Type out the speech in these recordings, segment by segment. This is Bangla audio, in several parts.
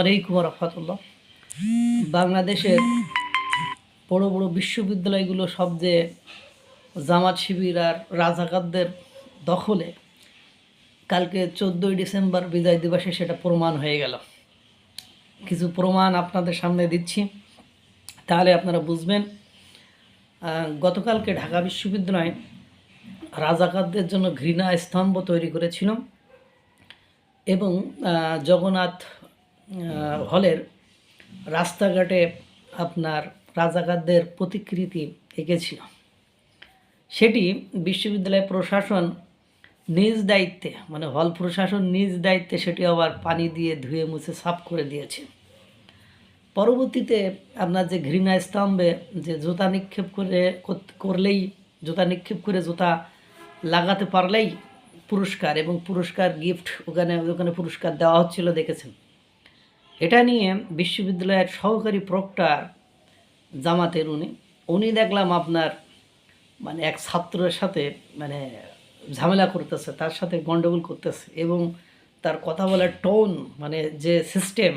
আলাইকুম বাংলাদেশের বড় বড় বিশ্ববিদ্যালয়গুলো সব যে জামাত শিবির আর রাজাকারদের দখলে, কালকে চোদ্দোই ডিসেম্বর বিজয় দিবসে সেটা প্রমাণ হয়ে গেল। কিছু প্রমাণ আপনাদের সামনে দিচ্ছি, তাহলে আপনারা বুঝবেন। গতকালকে ঢাকা বিশ্ববিদ্যালয় রাজাকারদের জন্য ঘৃণা স্তম্ভ তৈরি করেছিল এবং জগন্নাথ হলের রাস্তাঘাটে আপনার রাজাকারদের প্রতিকৃতি এঁকেছিল। সেটি বিশ্ববিদ্যালয় প্রশাসন নিজ দায়িত্বে মানে হল প্রশাসন নিজ দায়িত্বে সেটি আবার পানি দিয়ে ধুয়ে মুছে সাফ করে দিয়েছে। পরবর্তীতে আপনার যে ঘৃণা স্তম্ভে যে জুতা নিক্ষেপ করে করলেই, জুতা নিক্ষেপ করে জুতা লাগাতে পারলেই পুরস্কার এবং পুরস্কার গিফট ওখানে ওখানে পুরস্কার দেওয়া হচ্ছিল, দেখেছেন? এটা নিয়ে বিশ্ববিদ্যালয়ের সহকারী প্রক্টর জামাতের উনি উনি দেখলাম আপনার মানে এক ছাত্রের সাথে মানে ঝামেলা করতেছে, তার সাথে গণ্ডগোল করতেছে এবং তার কথা বলার টোন মানে যে সিস্টেম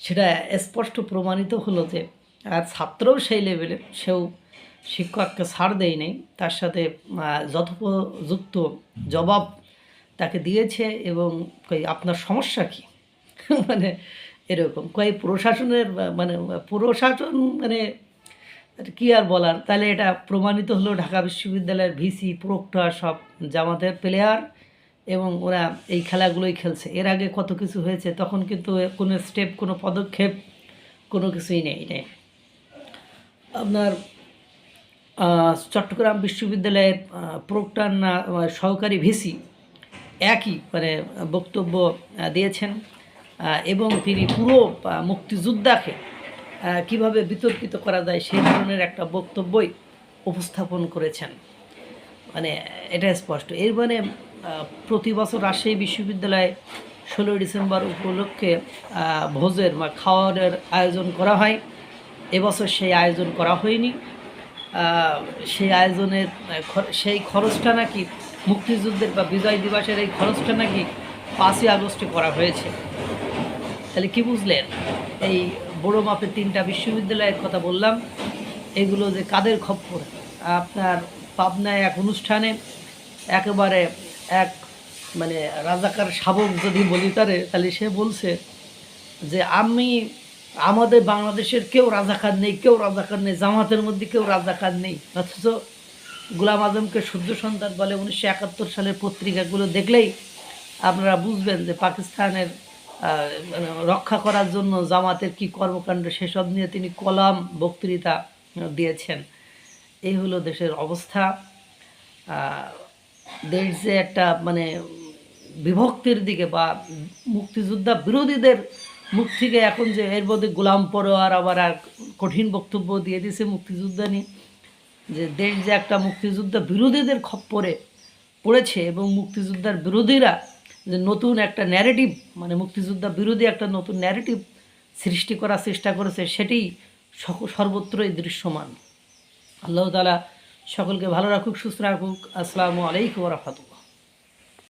সেটা স্পষ্ট প্রমাণিত হলো যে আর ছাত্রও সেই লেভেলে সেও শিক্ষককে ছাড় দেয় নেই, তার সাথে যথোপযুক্ত জবাব তাকে দিয়েছে এবং আপনার সমস্যা কী? মানে এরকম। কই প্রশাসনের মানে প্রশাসন মানে কি আর বলার? তাহলে এটা প্রমাণিত হলো ঢাকা বিশ্ববিদ্যালয়ের ভিসি প্রক্টর সব জামাতের প্লেয়ার এবং ওরা এই খেলাগুলোই খেলছে। এর আগে কত কিছু হয়েছে তখন কিন্তু কোনো স্টেপ কোনো পদক্ষেপ কোনো কিছুই নেই নেই। আপনার চট্টগ্রাম বিশ্ববিদ্যালয়ের আহ, না সহকারী ভিসি একই মানে বক্তব্য দিয়েছেন। এবং তিনি পুরো মুক্তিযোদ্ধাকে কীভাবে বিতর্কিত করা যায় সেই ধরনের একটা বক্তব্যই উপস্থাপন করেছেন। মানে এটা স্পষ্ট। এর মানে প্রতি বছর রাজশাহী বিশ্ববিদ্যালয়ে ষোলোই ডিসেম্বর উপলক্ষে ভোজের বা খাওয়ারের আয়োজন করা হয়। এবছর সেই আয়োজন করা হয়নি। সেই আয়োজনের সেই খরচটা নাকি মুক্তিযুদ্ধের বা বিজয় দিবসের এই খরচটা নাকি পাঁচই আগস্টে করা হয়েছে। তাহলে কি বুঝলেন? এই বড় মাপের তিনটা বিশ্ববিদ্যালয়ের কথা বললাম, এগুলো যে কাদের খপ্পর? আপনার পাবনায় এক অনুষ্ঠানে একেবারে এক মানে রাজাকার শাবক যদি বলি তারে, তাহলে সে বলছে যে আমি, আমাদের বাংলাদেশের কেউ রাজাকার নেই, কেউ রাজাকার নেই, জামাতের মধ্যে কেউ রাজাকার নেই। অথচ গুলাম আজমকে সূর্য সন্তান বলে উনিশশো একাত্তর সালের পত্রিকাগুলো দেখলেই আপনারা বুঝবেন যে পাকিস্তানের রক্ষা করার জন্য জামাতের কি কর্মকাণ্ড সেসব নিয়ে তিনি কলাম বক্তৃতা দিয়েছেন। এই হলো দেশের অবস্থা। দেশ যে একটা মানে বিভক্তির দিকে বা মুক্তিযোদ্ধা বিরোধীদের মুখ থেকে এখন যে এর মধ্যে গোলাম পরোয়ার আবার আর কঠিন বক্তব্য দিয়ে দিয়েছে মুক্তিযোদ্ধা নিয়ে যে দেশ যে একটা মুক্তিযোদ্ধা বিরোধীদের খপ্পরে পড়েছে এবং মুক্তিযোদ্ধার বিরোধীরা যে নতুন একটা ন্যারেটিভ মানে মুক্তিযোদ্ধা বিরোধী একটা নতুন ন্যারেটিভ সৃষ্টি করার চেষ্টা করেছে, সেটি সর্বত্রই দৃশ্যমান। আল্লাহ তালা সকলকে ভালো রাখুক, সুস্থ রাখুক। আসসালামু আলাইকুম রহমতুল্লাহ।